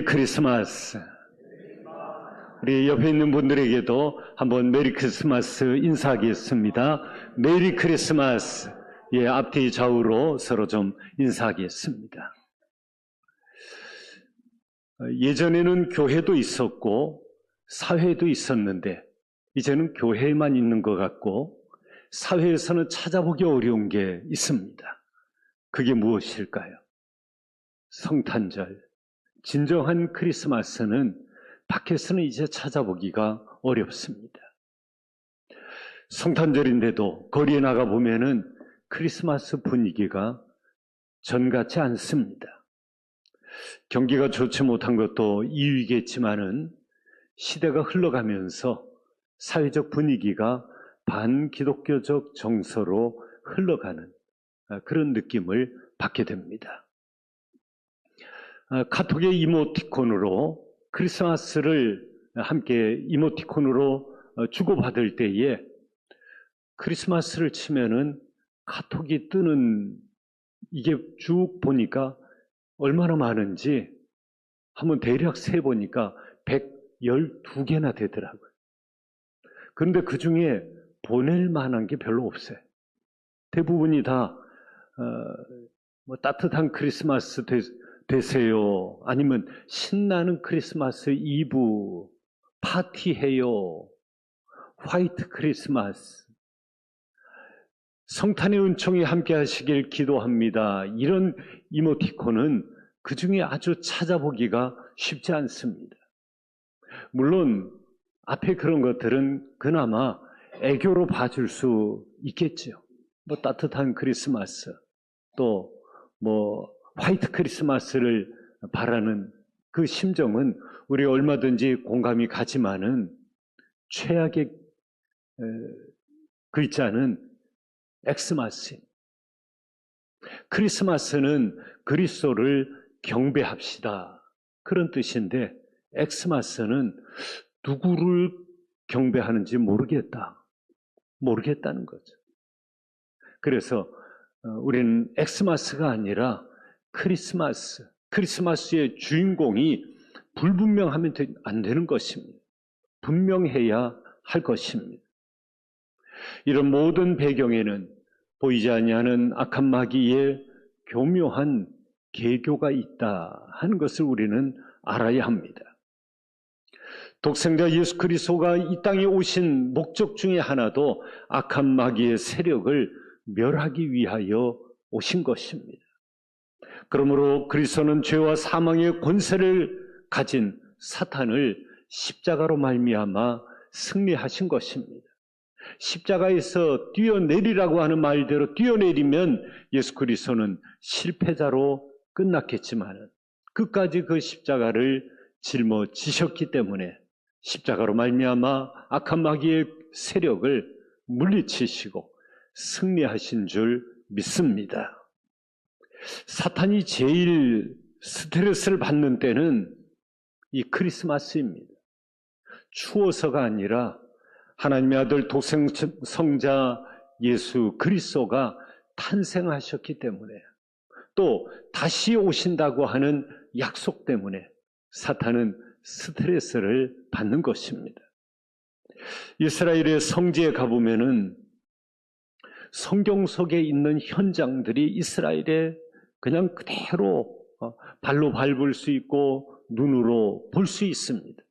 메리 크리스마스. 우리 옆에 있는 분들에게도 한번 메리 크리스마스 인사하겠습니다. 메리 크리스마스. 예, 앞뒤 좌우로 서로 좀 인사하겠습니다. 어, 예전에는 교회도 있었고 사회도 있었는데 이제는 교회에만 있는 것 같고 사회에서는 찾아보기 어려운 게 있습니다. 그게 무엇일까요? 성탄절. 진정한 크리스마스는 밖에서는 이제 찾아보기가 어렵습니다. 성탄절인데도 거리에 나가 보면은 크리스마스 분위기가 전 같지 않습니다. 경기가 좋지 못한 것도 이유겠지만은 시대가 흘러가면서 사회적 분위기가 반기독교적 정서로 흘러가는 아, 그런 느낌을 받게 됩니다. 아, 카톡의 이모티콘으로 크리스마스를 함께 이모티콘으로 어, 주고받을 때에 크리스마스를 치면은 카톡이 뜨는 이게 쭉 보니까 얼마나 많은지 한번 대략 세 보니까 112개나 되더라고요. 그런데 그 중에 보낼 만한 게 별로 없어요. 대부분이 다, 어, 뭐 따뜻한 크리스마스 되, 되세요. 아니면 신나는 크리스마스 이브, 파티해요. 화이트 크리스마스. 성탄의 은총이 함께 하시길 기도합니다. 이런 이모티콘은 그 중에 아주 찾아보기가 쉽지 않습니다. 물론 앞에 그런 것들은 그나마 애교로 봐줄 수 있겠죠. 뭐 따뜻한 크리스마스, 또뭐 화이트 크리스마스를 바라는 그 심정은 우리 얼마든지 공감이 가지만은 최악의 글자는 엑스마스. 크리스마스는 그리스도를 경배합시다. 그런 뜻인데 엑스마스는 누구를 경배하는지 모르겠다. 모르겠다는 거죠. 그래서 어, 우리는 엑스마스가 아니라 크리스마스, 크리스마스의 주인공이 불분명하면 안 되는 것입니다. 분명해야 할 것입니다. 이런 모든 배경에는 보이지 아니하는 악한 마귀의 교묘한 계교가 있다 하는 것을 우리는 알아야 합니다. 독생자 예수 그리스도가 이 땅에 오신 목적 중에 하나도 악한 마귀의 세력을 멸하기 위하여 오신 것입니다. 그러므로 그리스도는 죄와 사망의 권세를 가진 사탄을 십자가로 말미암아 승리하신 것입니다. 십자가에서 뛰어내리라고 하는 말대로 뛰어내리면 예수 그리스도는 실패자로 끝났겠지만 끝까지 그 십자가를 짊어지셨기 때문에 십자가로 말미암아 악한 마귀의 세력을 물리치시고 승리하신 줄 믿습니다. 사탄이 제일 스트레스를 받는 때는 이 크리스마스입니다. 추워서가 아니라 하나님의 아들 독생성자 예수 그리스도가 탄생하셨기 때문에 또 다시 오신다고 하는 약속 때문에 사탄은 스트레스를 받는 것입니다. 이스라엘의 성지에 가보면은 성경 속에 있는 현장들이 이스라엘에 그냥 그대로 어, 발로 밟을 수 있고 눈으로 볼 수 있습니다.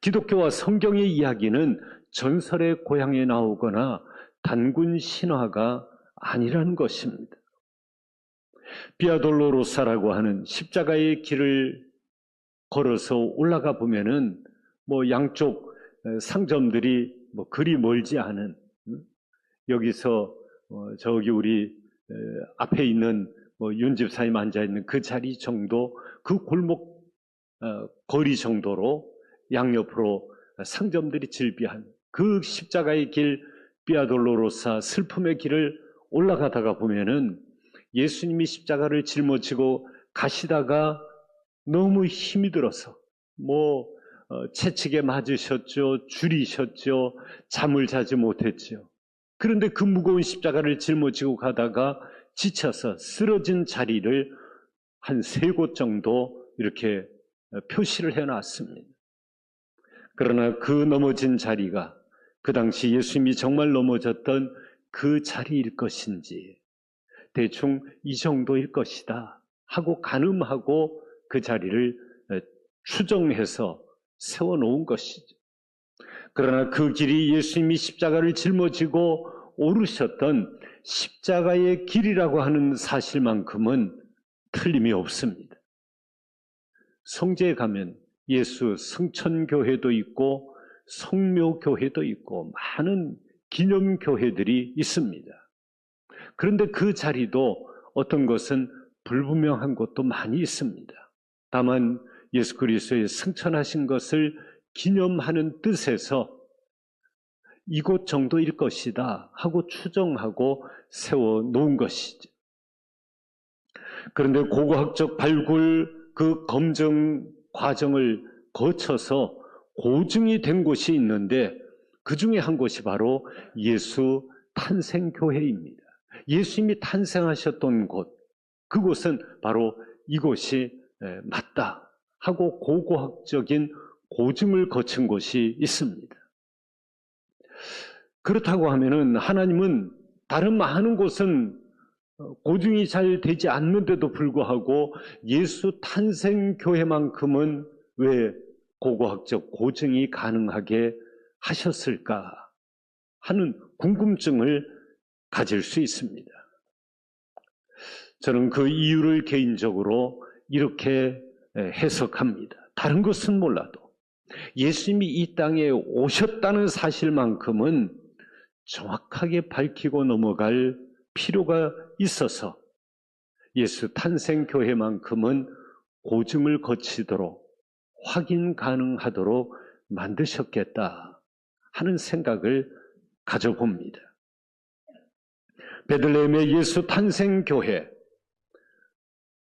기독교와 성경의 이야기는 전설의 고향에 나오거나 단군 신화가 아니라는 것입니다. 비아돌로로사라고 하는 십자가의 길을 걸어서 올라가 보면은 뭐 양쪽 상점들이 뭐 그리 멀지 않은 여기서 어, 저기 우리 앞에 있는 뭐 윤 집사님 앉아 있는 그 자리 정도 그 골목 어, 거리 정도로 양옆으로 상점들이 질비한 그 십자가의 길 비아돌로로사 슬픔의 길을 올라가다가 보면은 예수님이 십자가를 짊어지고 가시다가 너무 힘이 들어서 뭐 어, 채찍에 맞으셨죠, 줄이셨죠, 잠을 자지 못했죠. 그런데 그 무거운 십자가를 짊어지고 가다가 지쳐서 쓰러진 자리를 한 세 곳 정도 이렇게 표시를 해 놨습니다. 그러나 그 넘어진 자리가 그 당시 예수님이 정말 넘어졌던 그 자리일 것인지 대충 이 정도일 것이다 하고 가늠하고 그 자리를 추정해서 세워놓은 것이죠. 그러나 그 길이 예수님이 십자가를 짊어지고 오르셨던 십자가의 길이라고 하는 사실만큼은 틀림이 없습니다. 성제에 가면 예수 성천교회도 있고 성묘교회도 있고 많은 기념교회들이 있습니다. 그런데 그 자리도 어떤 것은 불분명한 곳도 많이 있습니다. 다만 예수 그리스도의 승천하신 것을 기념하는 뜻에서 이곳 정도일 것이다 하고 추정하고 세워 놓은 것이죠. 그런데 고고학적 발굴 그 검증 과정을 거쳐서 고증이 된 곳이 있는데 그 중에 한 곳이 바로 예수 탄생교회입니다. 예수님이 탄생하셨던 곳, 그곳은 바로 이곳이 맞다 하고 고고학적인 고증을 거친 곳이 있습니다. 그렇다고 하면은 하나님은 다른 많은 곳은 고증이 잘 되지 않는데도 불구하고 예수 탄생 교회만큼은 왜 고고학적 고증이 가능하게 하셨을까 하는 궁금증을 가질 수 있습니다. 저는 그 이유를 개인적으로 이렇게 해석합니다. 다른 것은 몰라도 예수님이 이 땅에 오셨다는 사실만큼은 정확하게 밝히고 넘어갈 필요가 있어서 예수 탄생교회만큼은 고증을 거치도록 확인 가능하도록 만드셨겠다 하는 생각을 가져봅니다. 베들레헴의 예수 탄생교회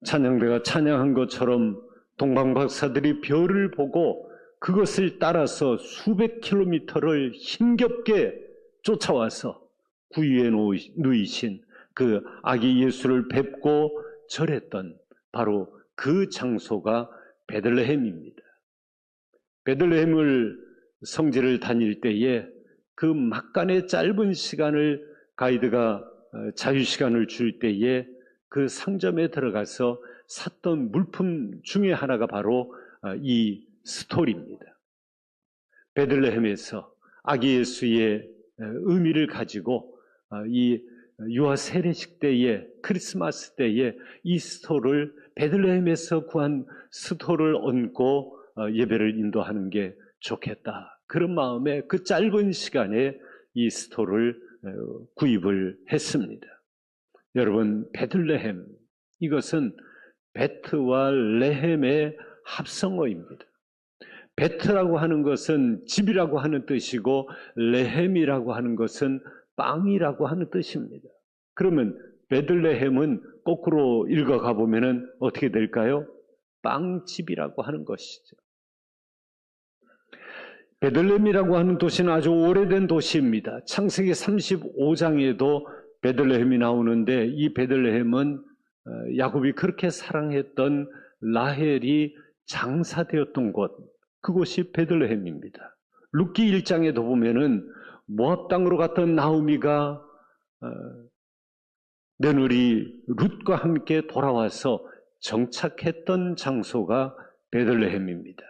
찬양대가 찬양한 것처럼 동방박사들이 별을 보고 그것을 따라서 수백 킬로미터를 힘겹게 쫓아와서 구유에 누이신 그 아기 예수를 뵙고 절했던 바로 그 장소가 베들레헴입니다. 베들레헴을 성지를 다닐 때에 그 막간의 짧은 시간을 가이드가 어, 자유 시간을 줄 때에 그 상점에 들어가서 샀던 물품 중에 하나가 바로 어, 이 스토리입니다. 베들레헴에서 아기 예수의 의미를 가지고 어, 이 유아 세례식 때에 크리스마스 때에 이 스토를 베들레헴에서 구한 스토를 얹고 어, 예배를 인도하는 게 좋겠다. 그런 마음에 그 짧은 시간에 이 스토를 어, 구입을 했습니다. 여러분 베들레헴 이것은 베트와 레헴의 합성어입니다. 베트라고 하는 것은 집이라고 하는 뜻이고 레헴이라고 하는 것은 빵이라고 하는 뜻입니다. 그러면 베들레헴은 거꾸로 읽어가 보면은 어떻게 될까요? 빵집이라고 하는 것이죠. 베들레헴이라고 하는 도시는 아주 오래된 도시입니다. 창세기 35장에도 베들레헴이 나오는데 이 베들레헴은 어, 야곱이 그렇게 사랑했던 라헬이 장사되었던 곳, 그곳이 베들레헴입니다. 룻기 1장에도 보면은 모압 땅으로 갔던 나우미가 어, 며느리 룻과 함께 돌아와서 정착했던 장소가 베들레헴입니다.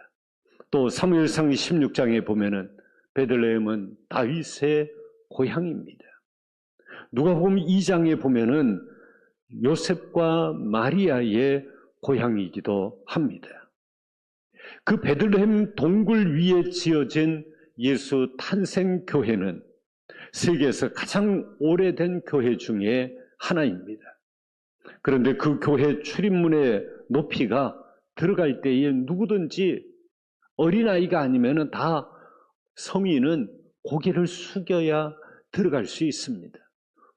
또 사무엘상 16장에 보면은 베들레헴은 다윗의 고향입니다. 누가복음 2장에 보면은 요셉과 마리아의 고향이기도 합니다. 그 베들레헴 동굴 위에 지어진 예수 탄생 교회는 세계에서 가장 오래된 교회 중에 하나입니다. 그런데 그 교회 출입문의 높이가 들어갈 때에 누구든지 어린아이가 아니면 다 성인은 고개를 숙여야 들어갈 수 있습니다.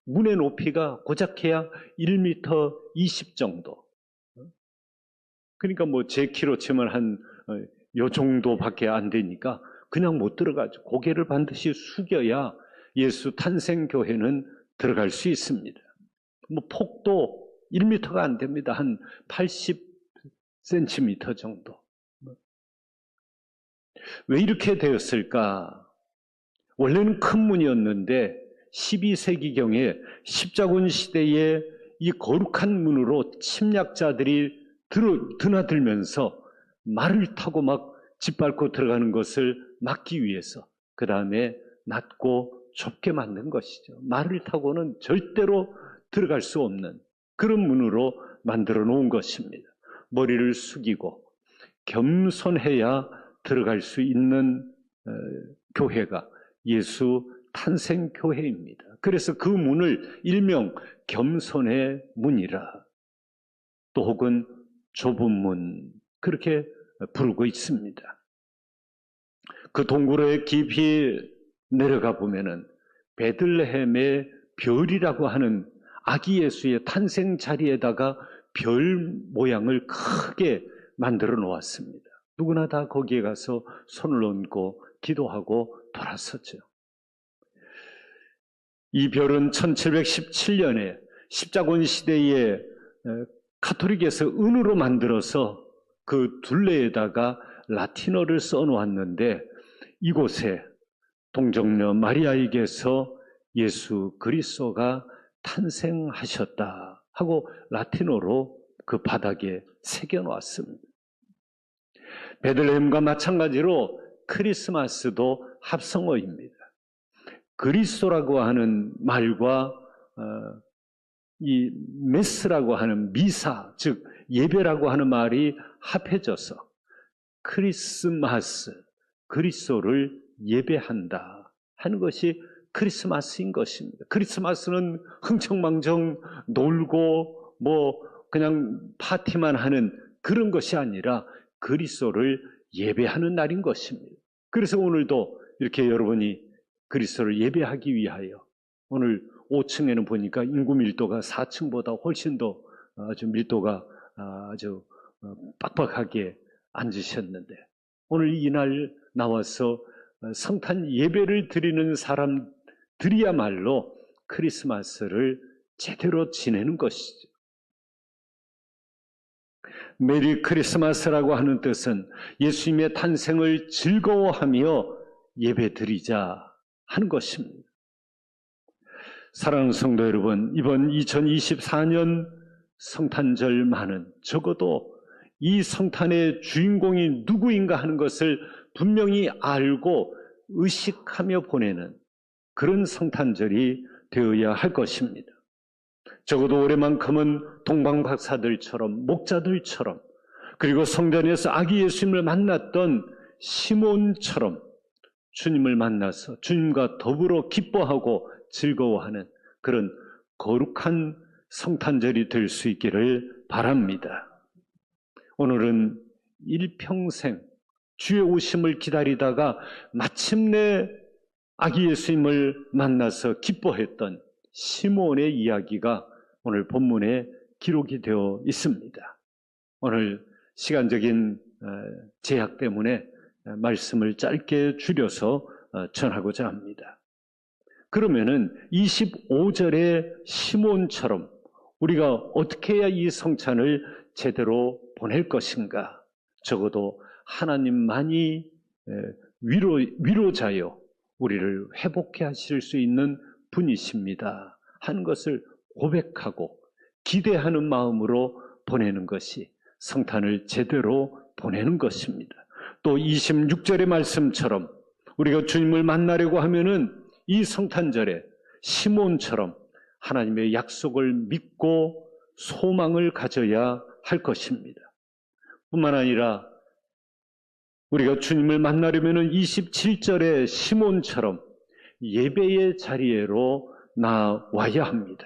문의 높이가 고작해야 1m 20 정도. 그러니까 뭐 제 키로 치면 한 요 어, 정도밖에 안 되니까 그냥 못 들어가죠. 고개를 반드시 숙여야 예수 탄생 교회는 들어갈 수 있습니다. 뭐 폭도 1m가 안 됩니다. 한 80cm 정도. 왜 이렇게 되었을까? 원래는 큰 문이었는데 12세기경에 십자군 시대에 이 거룩한 문으로 침략자들이 드나들면서 말을 타고 막 짓밟고 들어가는 것을 막기 위해서 그 다음에 낮고 좁게 만든 것이죠. 말을 타고는 절대로 들어갈 수 없는 그런 문으로 만들어 놓은 것입니다. 머리를 숙이고 겸손해야 들어갈 수 있는 어, 교회가 예수 탄생 교회입니다. 그래서 그 문을 일명 겸손의 문이라 또 혹은 좁은 문 그렇게 부르고 있습니다. 그 동굴에 깊이 내려가 보면은 베들레헴의 별이라고 하는 아기 예수의 탄생 자리에다가 별 모양을 크게 만들어 놓았습니다. 누구나 다 거기에 가서 손을 얹고 기도하고 돌았었죠. 이 별은 1717년에 십자군 시대에 카톨릭에서 은으로 만들어서 그 둘레에다가 라틴어를 써 놓았는데 이곳에 동정녀 마리아에게서 예수 그리스도가 탄생하셨다 하고 라틴어로 그 바닥에 새겨 놓았습니다. 베들레헴과 마찬가지로 크리스마스도 합성어입니다. 그리스도라고 하는 말과 어, 이 메스라고 하는 미사, 즉 예배라고 하는 말이 합해져서 크리스마스, 그리스도를 예배한다 하는 것이 크리스마스인 것입니다. 크리스마스는 흥청망청 놀고 뭐 그냥 파티만 하는 그런 것이 아니라 그리스도를 예배하는 날인 것입니다. 그래서 오늘도 이렇게 여러분이 그리스도를 예배하기 위하여 오늘 5층에는 보니까 인구 밀도가 4층보다 훨씬 더 아주 밀도가 아주 빡빡하게 앉으셨는데 오늘 이날 나와서 성탄 예배를 드리는 사람들이야말로 크리스마스를 제대로 지내는 것이죠. 메리 크리스마스라고 하는 뜻은 예수님의 탄생을 즐거워하며 예배 드리자 하는 것입니다. 사랑하는 성도 여러분, 이번 2024년 성탄절만은 적어도 이 성탄의 주인공이 누구인가 하는 것을 분명히 알고 의식하며 보내는 그런 성탄절이 되어야 할 것입니다. 적어도 올해만큼은 동방박사들처럼 목자들처럼 그리고 성전에서 아기 예수님을 만났던 시몬처럼 주님을 만나서 주님과 더불어 기뻐하고 즐거워하는 그런 거룩한 성탄절이 될 수 있기를 바랍니다. 오늘은 일평생 주의 오심을 기다리다가 마침내 아기 예수님을 만나서 기뻐했던 시몬의 이야기가 오늘 본문에 기록이 되어 있습니다. 오늘 시간적인 어, 제약 때문에 말씀을 짧게 줄여서 어, 전하고자 합니다. 그러면은 25절의 시몬처럼 우리가 어떻게 해야 이 성찬을 제대로 보낼 것인가? 적어도 하나님만이 위로, 위로자요. 우리를 회복해 하실 수 있는 분이십니다. 하는 것을 고백하고 기대하는 마음으로 보내는 것이 성탄을 제대로 보내는 것입니다. 또 26절의 말씀처럼 우리가 주님을 만나려고 하면은 이 성탄절에 시몬처럼 하나님의 약속을 믿고 소망을 가져야 할 것입니다. 뿐만 아니라 우리가 주님을 만나려면 27절의 시몬처럼 예배의 자리에로 나와야 합니다.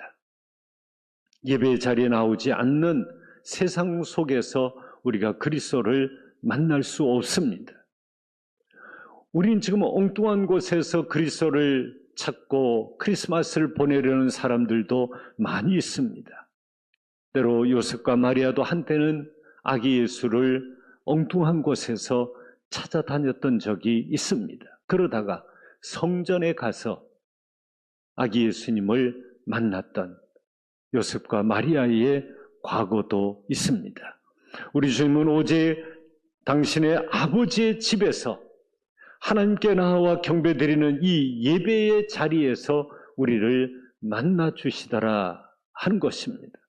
예배의 자리에 나오지 않는 세상 속에서 우리가 그리스도를 만날 수 없습니다. 우린 지금 엉뚱한 곳에서 그리스도를 찾고 크리스마스를 보내려는 사람들도 많이 있습니다. 때로 요셉과 마리아도 한때는 아기 예수를 엉뚱한 곳에서 찾아다녔던 적이 있습니다. 그러다가 성전에 가서 아기 예수님을 만났던 요셉과 마리아의 과거도 있습니다. 우리 주님은 오직 당신의 아버지의 집에서 하나님께 나와 경배드리는 이 예배의 자리에서 우리를 만나 주시더라 하는 것입니다.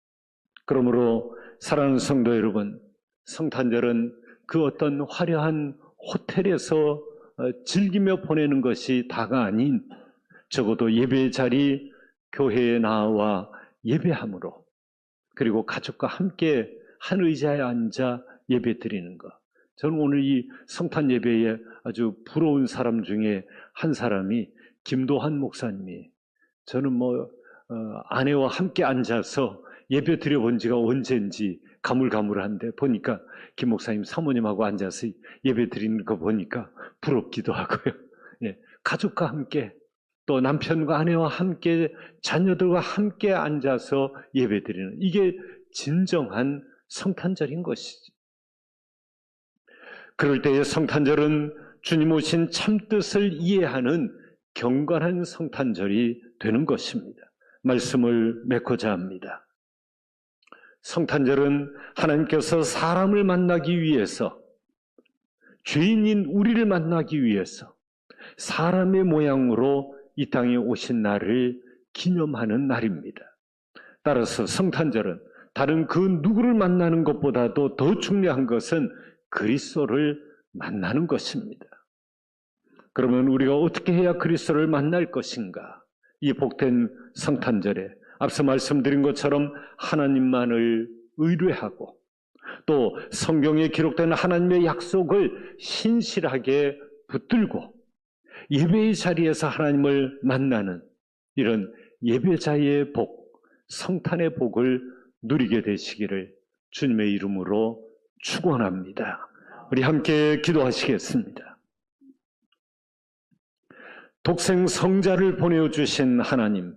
그러므로 사랑하는 성도 여러분, 성탄절은 그 어떤 화려한 호텔에서 어, 즐기며 보내는 것이 다가 아닌 적어도 예배의 자리 교회에 나와 예배함으로 그리고 가족과 함께 한 의자에 앉아 예배 드리는 것. 저는 오늘 이 성탄 예배에 아주 부러운 사람 중에 한 사람이 김도한 목사님이 저는 뭐 어, 아내와 함께 앉아서 예배 드려본 지가 언제인지 가물가물한데 보니까 김 목사님 사모님하고 앉아서 예배 드리는 거 보니까 부럽기도 하고요. 예, 가족과 함께 또 남편과 아내와 함께 자녀들과 함께 앉아서 예배 드리는 이게 진정한 성탄절인 것이죠. 그럴 때의 성탄절은 주님 오신 참뜻을 이해하는 경건한 성탄절이 되는 것입니다. 말씀을 맺고자 합니다. 성탄절은 하나님께서 사람을 만나기 위해서 죄인인 우리를 만나기 위해서 사람의 모양으로 이 땅에 오신 날을 기념하는 날입니다. 따라서 성탄절은 다른 그 누구를 만나는 것보다도 더 중요한 것은 그리스도를 만나는 것입니다. 그러면 우리가 어떻게 해야 그리스도를 만날 것인가? 이 복된 성탄절에 앞서 말씀드린 것처럼 하나님만을 의뢰하고 또 성경에 기록된 하나님의 약속을 신실하게 붙들고 예배의 자리에서 하나님을 만나는 이런 예배자의 복, 성탄의 복을 누리게 되시기를 주님의 이름으로 축원합니다. 우리 함께 기도하시겠습니다. 독생 성자를 보내어 주신 하나님,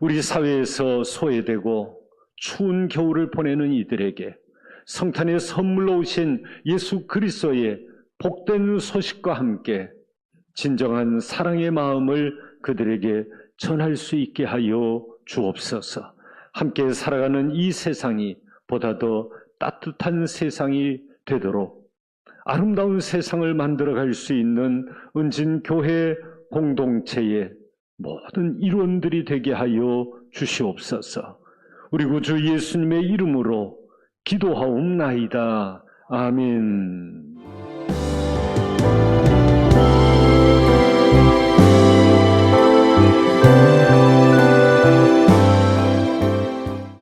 우리 사회에서 소외되고 추운 겨울을 보내는 이들에게 성탄의 선물로 오신 예수 그리스도의 복된 소식과 함께 진정한 사랑의 마음을 그들에게 전할 수 있게 하여 주옵소서. 함께 살아가는 이 세상이 보다 더 따뜻한 세상이 되도록 아름다운 세상을 만들어 갈 수 있는 은진 교회 공동체의 모든 일원들이 되게 하여 주시옵소서. 우리 구주 예수님의 이름으로 기도하옵나이다. 아멘.